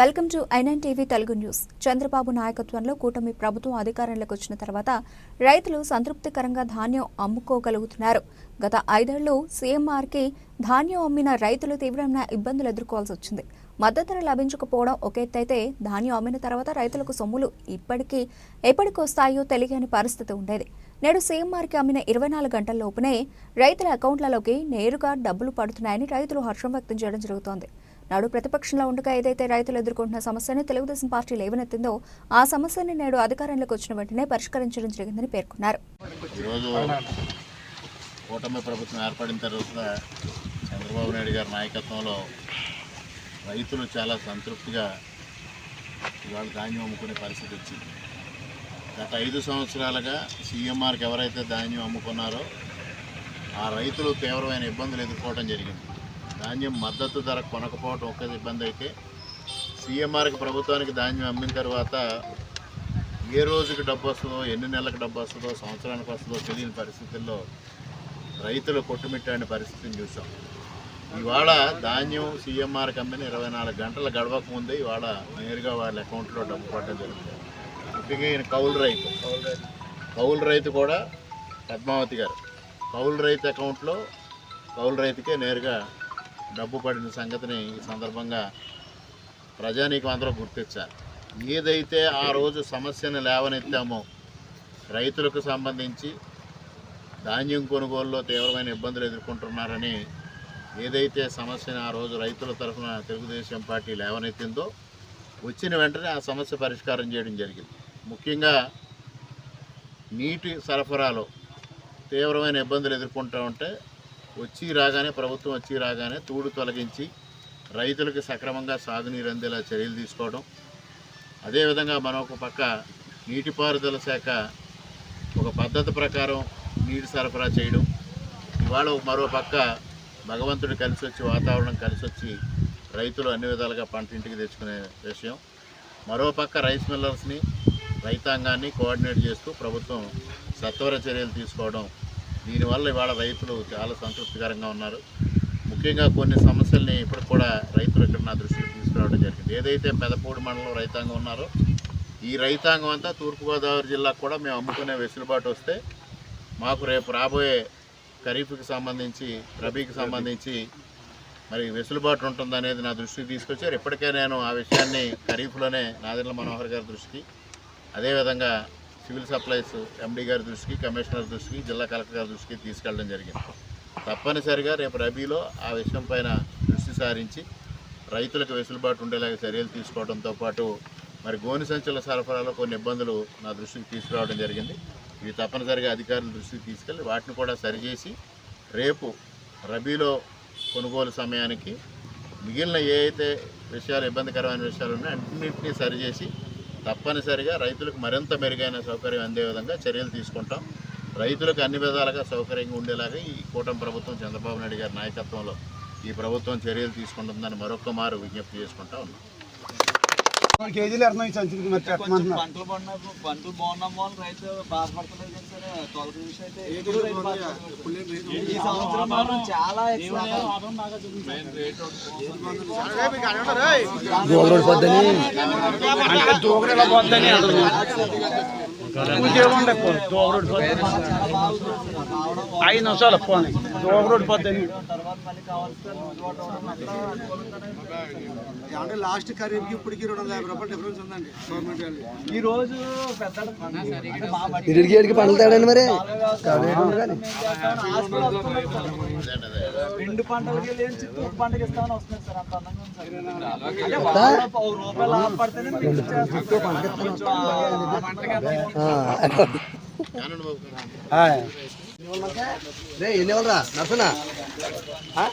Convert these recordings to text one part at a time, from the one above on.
Welcome to ఐనన్ TV Telugu news. Chandrababu నాయకత్వంలో కూటమి ప్రభుత్వం అధికారంలోకి వచ్చిన తర్వాత రైతులు సంతృప్తికరంగా ధాన్యం అమ్ముకోగలుగుతున్నారు. గత ఐదేళ్ళు సీఎంఆర్కి ధాన్యం అమ్మిన రైతులు తీవ్రమైన ఇబ్బందులు ఎదుర్కోవాల్సి వచ్చింది. మద్దతు ధర లభించకపోవడం ఒక ఎత్తైతే ధాన్యం అమ్మిన తర్వాత రైతులకు సొమ్ములు ఇప్పటికీ ఎప్పటికి వస్తాయో తెలియని పరిస్థితి ఉండేది. నేడు సీఎంఆర్కి అమ్మిన ఇరవై నాలుగు గంటల్లోపునే రైతుల అకౌంట్లలోకి నేరుగా డబ్బులు పడుతున్నాయని రైతులు హర్షం వ్యక్తం చేయడం జరుగుతోంది. నాడు ప్రతిపక్షంలో ఉండగా ఏదైతే రైతులు ఎదుర్కొంటున్న సమస్యను తెలుగుదేశం పార్టీ లేవనెత్తిందో ఆ సమస్యని నేడు అధికారంలోకి వచ్చిన వెంటనే పరిష్కరించడం జరిగిందని పేర్కొన్నారు. కూటమి ప్రభుత్వం ఏర్పడిన తర్వాత చంద్రబాబు నాయుడు గారి నాయకత్వంలో రైతులు చాలా సంతృప్తిగా ఇవాళ ధాన్యం అమ్ముకునే పరిస్థితి వచ్చింది. గత ఐదు సంవత్సరాలుగా సీఎంఆర్కి ఎవరైతే ధాన్యం అమ్ముకున్నారో ఆ రైతులు తీవ్రమైన ఇబ్బందులు ఎదుర్కోవడం జరిగింది. ధాన్యం మద్దతు ధర కొనకపోవడం ఒక్క ఇబ్బంది అయితే సీఎంఆర్కి ప్రభుత్వానికి ధాన్యం అమ్మిన తర్వాత ఏ రోజుకి డబ్బు వస్తుందో ఎన్ని నెలలకు డబ్బు వస్తుందో సంవత్సరానికి వస్తుందో తెలియని పరిస్థితుల్లో రైతులు కొట్టుమిట్టాడిన పరిస్థితిని చూసాం ఇవాళ ధాన్యం సీఎంఆర్ కంపెనీ ఇరవై నాలుగు గంటల గడవక ముందే ఇవాళ నేరుగా వాళ్ళ అకౌంట్లో డబ్బు పడడం జరుగుతుంది ముఖ్యంగా ఈయన కౌలు రైతు. కౌలు రైతు కూడా పద్మావతి గారు. కౌలు రైతు అకౌంట్లో కౌలు రైతుకే నేరుగా డబ్బు పడిన సంగతిని ఈ సందర్భంగా ప్రజానీకం అందరూ గుర్తించాలి ఏదైతే ఆ రోజు సమస్యను లేవనెత్తామో రైతులకు సంబంధించి ధాన్యం కొనుగోలులో తీవ్రమైన ఇబ్బందులు ఎదుర్కొంటున్నారని ఏదైతే సమస్యను ఆ రోజు రైతుల తరఫున తెలుగుదేశం పార్టీ లేవనెత్తిందో వచ్చిన వెంటనే ఆ సమస్య పరిష్కారం చేయడం జరిగింది. ముఖ్యంగా నీటి సరఫరాలో తీవ్రమైన ఇబ్బందులు ఎదుర్కొంటూ ఉంటే వచ్చి రాగానే ప్రభుత్వం వచ్చి రాగానే తూడు తొలగించి రైతులకు సక్రమంగా సాగునీరు అందేలా చర్యలు తీసుకోవడం. అదేవిధంగా మరొక పక్క నీటిపారుదల శాఖ ఒక పద్ధతి ప్రకారం నీటి సరఫరా చేయడం. ఇవాళ మరో పక్క భగవంతుడు కలిసి వచ్చి వాతావరణం కలిసి వచ్చి రైతులు అన్ని విధాలుగా పంట ఇంటికి తెచ్చుకునే విషయం. మరో పక్క రైస్ మిల్లర్స్ని రైతాంగాన్ని కోఆర్డినేట్ చేస్తూ ప్రభుత్వం సత్వర చర్యలు తీసుకోవడం దీనివల్ల ఇవాళ రైతులు చాలా సంతృప్తికరంగా ఉన్నారు. ముఖ్యంగా కొన్ని సమస్యల్ని ఇప్పటికి కూడా రైతులు ఇక్కడ నా దృష్టికి తీసుకురావడం జరిగింది. ఏదైతే పెదపూడి మండలం రైతాంగం ఉన్నారో ఈ రైతాంగం అంతా తూర్పుగోదావరి జిల్లాకు కూడా మేము అమ్ముకునే వెసులుబాటు వస్తే మాకు రేపు రాబోయే ఖరీఫ్కి సంబంధించి రబీకి సంబంధించి మరి వెసులుబాటు ఉంటుందనేది నా దృష్టికి తీసుకొచ్చారు. ఇప్పటికే నేను ఆ విషయాన్ని ఖరీఫ్లోనే నాదెండ్ల మనోహర్ గారి దృష్టికి అదేవిధంగా సివిల్ సప్లైస్ ఎండీ గారి దృష్టికి కమిషనర్ దృష్టికి జిల్లా కలెక్టర్ గారి దృష్టికి తీసుకెళ్ళడం జరిగింది. తప్పనిసరిగా రేపు రబీలో ఆ విషయం పైన దృష్టి సారించి రైతులకు వెసులుబాటు ఉండేలాగా చర్యలు తీసుకోవడంతో పాటు మరి గోని సంచుల సరఫరాలో కొన్ని ఇబ్బందులు నా దృష్టికి తీసుకురావడం జరిగింది. ఇవి తప్పనిసరిగా అధికారుల దృష్టికి తీసుకెళ్ళి వాటిని కూడా సరిచేసి రేపు రబీలో కొనుగోలు సమయానికి మిగిలిన ఏ అయితే విషయాలు ఇబ్బందికరమైన విషయాలు ఉన్నాయో అన్నింటినీ సరిచేసి తప్పనిసరిగా రైతులకు మరింత మెరుగైన సౌకర్యం అందే విధంగా చర్యలు తీసుకుంటాం. రైతులకు అన్ని విధాలుగా సౌకర్యంగా ఉండేలాగా ఈ కూటమి ప్రభుత్వం చంద్రబాబు నాయుడు గారి నాయకత్వంలో ఈ ప్రభుత్వం చర్యలు తీసుకుంటుందని మరొక మారు విజ్ఞప్తి చేసుకుంటా ఉన్నాం. కేజీలు ఎర్రం సంచులకి మరి పెట్టమంటున్నారు. పంటలు పడిన పంటలు బాగున్న వాళ్ళు రైతు బాధపడతలేదు కానీ సరే తొలగి విషయం అయితే ఎప్పుడు రైతు బాధపడతాడు. ఈ సంవత్సరం మాత్రం చాలా అంటే దూకడలో పోద్దని ఇంకేముండే పోనీ దూకరోడ్ పోద్దని బాగుంది రావడం ఐదు నిమిషాలు పోనీ. దూకరోడ్ పోద్దని అంటే లాస్ట్ ఖరీఫ్కి ఇప్పటికి రెండు వందల యాభై రూపాయలు డిఫరెన్స్ ఉందండి. గవర్నమెంట్ వాళ్ళు ఈ రోజు పెద్ద అంటే మా బట్టి ఇడికి పంటలు తేడండి మరి. రెండు పంటలకి వెళ్ళి చిత్తూరు పంటకి ఇస్తామని వస్తుంది సార్. అంత అందంగా ఉంది సార్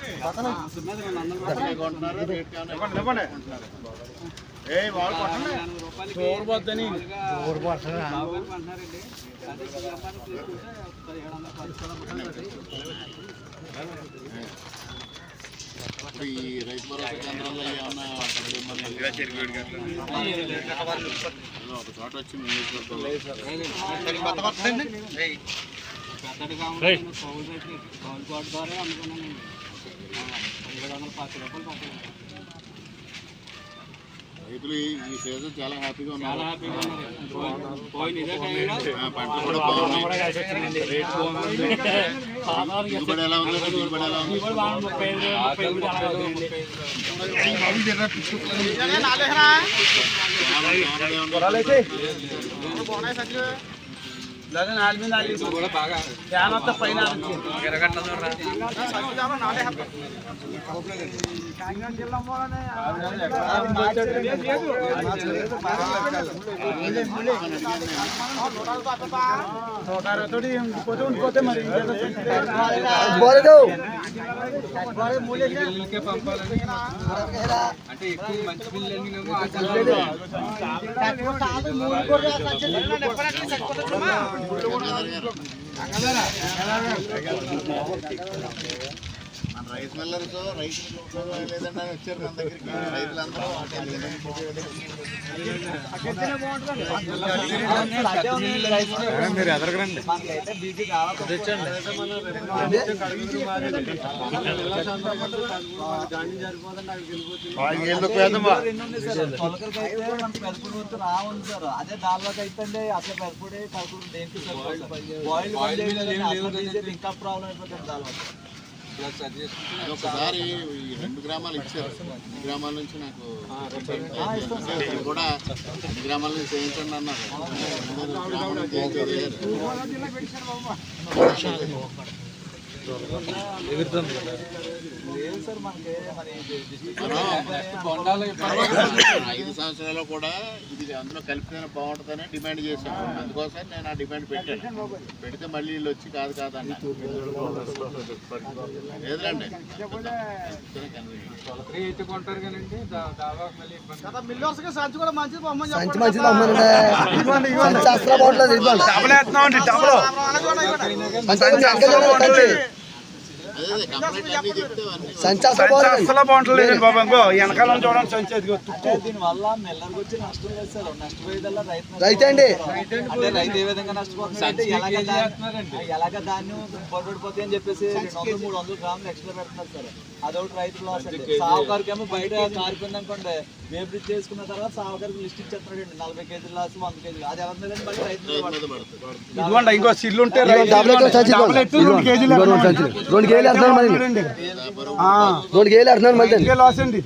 ఒక రూపాయలు లాభపడితేనే మీకు ఇచ్చేస్తాం. కొంచెం ఆ పంటకి అంత కానండి బాబు గారు. రే ఎన్ని వాళ్ళరా నర్సనా ఎన్ని వాళ్ళ ఇంకో ఐదు కొట్టు మన అసలే కొంటున్నారు రేట్ కావాలి ఏ వాళ్ళు కొట్టండి చూడబోద్దని ఇప్పుడు ఈ రైతు భరోసా కేంద్రాల్లో ఏమన్నా డబ్బులు ఇవ్వమని ఏదో ఒక చోట వచ్చి మీ నియోజకవర్గంలో రైతులు ఈ ఈ సీజన్ చాలా హ్యాపీగా ఉన్నారు ఆ, పంటలు కూడా బాగా ఫ్యాన్ వస్తే పైన తోటి ఉండిపోతే ఉండిపోతే మరి పోలేదు అంటే ఎక్కువ మంచి బిల్లు మన రైస్ మిల్లర్తో రైతులు లేదంటే వచ్చారు మన దగ్గరికి రైతులందరూ మీరు ఎదరగరండి రావుంది సార్ అదే దానిలోకి అయితే అసలు పెరుపుడే కలుపుడు దేనికి ఇంకా ప్రాబ్లం అయిపోతుంది దానిలో ఒకసారి ఈ రెండు గ్రామాలు ఇచ్చారు. రెండు గ్రామాల నుంచి నాకు కూడా రెండు గ్రామాల నుంచి చేయించండి అన్నారు. గ్రామాల ఐదు సంవత్సరాలు కూడా ఇది అందులో కలిపితే బాగుంటుందని డిమాండ్ చేశాను. అందుకోసం నేను ఆ డిమాండ్ పెట్టాను. పెడితే మళ్ళీ వీళ్ళు వచ్చి కాదు కాదన్న ఇబ్బంది. సంచి కూడా మంచిది సంచి అసలు బాగుంటుంది సంచి సంచి సంచి అదే అదే కంప్లైంట్ అన్నీ చెప్తే అన్నీ సంచి అసలు సంచి బాగుంటుంది అసలు బాగుంటలేదు బాబు ఇంకో వెనకాల చూడండి సంచి అదిగో తుక్కు. దీని వల్ల మిల్లర్కి వచ్చి నష్టం లేదు సార్ నష్టపోయేదల్లా రైతు రైతే అండి. అంటే రైతు ఏ విధంగా నష్టపోతుంది అంటే ఎలాగ దాన్ని- ఎలాగ ధాన్యం పొరపడిపోతాయి అని చెప్పేసి రెండు వందలు మూడు వందలు గ్రాములు ఎక్స్ట్రా పెడుతున్నారు సార్. అదొకటి రైతు లాస్ అండి. సావుకారికి ఏమో బయట కారిపోయింది అనుకోండి వేపు చేసుకున్న తర్వాత సావుకారికి లిస్ట్ ఇచ్చేస్తున్నాడు నలభై కేజీలు లాస్ వంద కేజీలు. అది ఎవరి మీద మళ్ళీ రైతు ఇంకో సిల్లు ఉంటే రెండు కేజీలు రెండు కేజీలు రండి. రెండు కేజీలు. మళ్ళీ. అండి